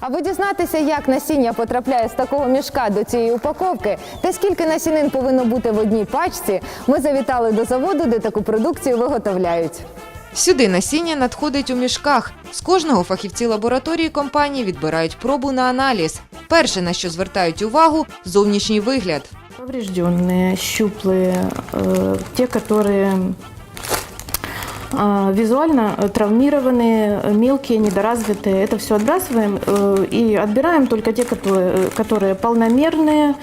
Аби дізнатися, як насіння потрапляє з такого мішка до цієї упаковки, та скільки насінин повинно бути в одній пачці, ми завітали до заводу, де таку продукцію виготовляють. Сюди насіння надходить у мішках. З кожного фахівці лабораторії компанії відбирають пробу на аналіз. Перше, на що звертають увагу зовнішній вигляд. Поврежденные, щуплые, э, те, которые э, визуально э, травмированные, э, мелкие, недоразвитые. Это все отбрасываем э, и отбираем только те, которые, э, которые полномерные,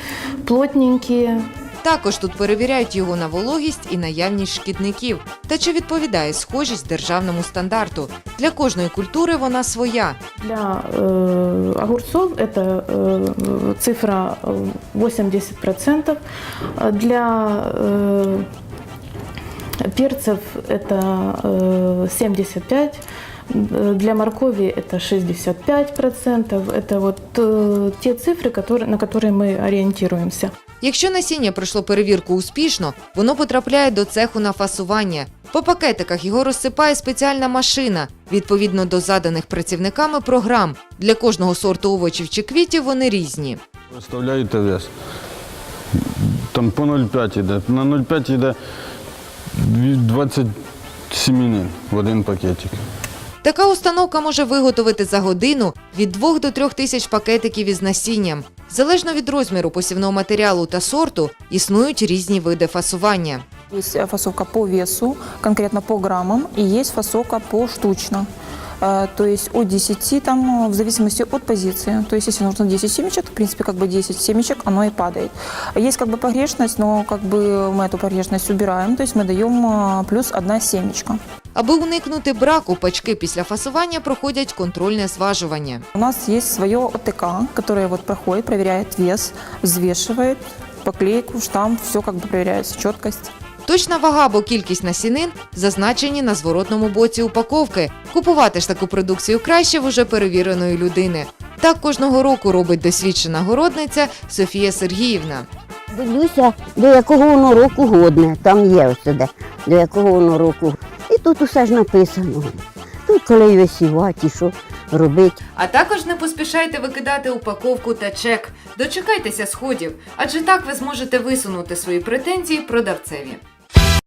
плотненькие, Також тут перевіряють його на вологість і наявність шкідників. Та чи відповідає схожість державному стандарту. Для кожної культури вона своя. Для э, огурцов это э, цифра э, 80%. А Для э, перцев это э, 75%. Э, Для моркови это 65%. Это вот э, те цифры, которые, на которые мы ориентируемся. Якщо насіння пройшло перевірку успішно, воно потрапляє до цеху на фасування. По пакетиках його розсипає спеціальна машина відповідно до заданих працівниками програм. Для кожного сорту овочів чи квітів вони різні. Виставляєте вес. Там по 0,5 йде. На 0,5 йде дві- 20 сімінин в один пакетик. Така установка може виготовити за годину від 2 до 3 тисяч пакетиків із насінням. Залежно від розміру посівного матеріалу та сорту, існують різні види фасування. Есть э, фасовка по весу, конкретно по грамам, і є фасовка поштучно Э, То есть от 10, там, э, в зависимости от позиции. То есть если нужно 10 семечек, то, в принципе, как бы 10 семечек, оно и падает. Есть как бы погрешность, но как бы мы эту погрешность убираем, то есть мы даем э, плюс одна семечка. Аби уникнути браку, пачки після фасування проходять контрольне зважування. У нас есть свое ОТК, которое вот проходит, проверяет вес, взвешивает, поклейку, штамп, все как бы проверяется, четкость. Точна вага або кількість насінин зазначені на зворотному боці упаковки. Купувати ж таку продукцію краще в уже перевіреної людини. Так кожного року робить досвідчена городниця Софія Сергіївна. Дивлюся, до якого воно року годне. Там є ось де, до якого воно року. І тут усе ж написано. Тут коли висівати, що робити. А також не поспішайте викидати упаковку та чек. Дочекайтеся сходів, адже так ви зможете висунути свої претензії продавцеві.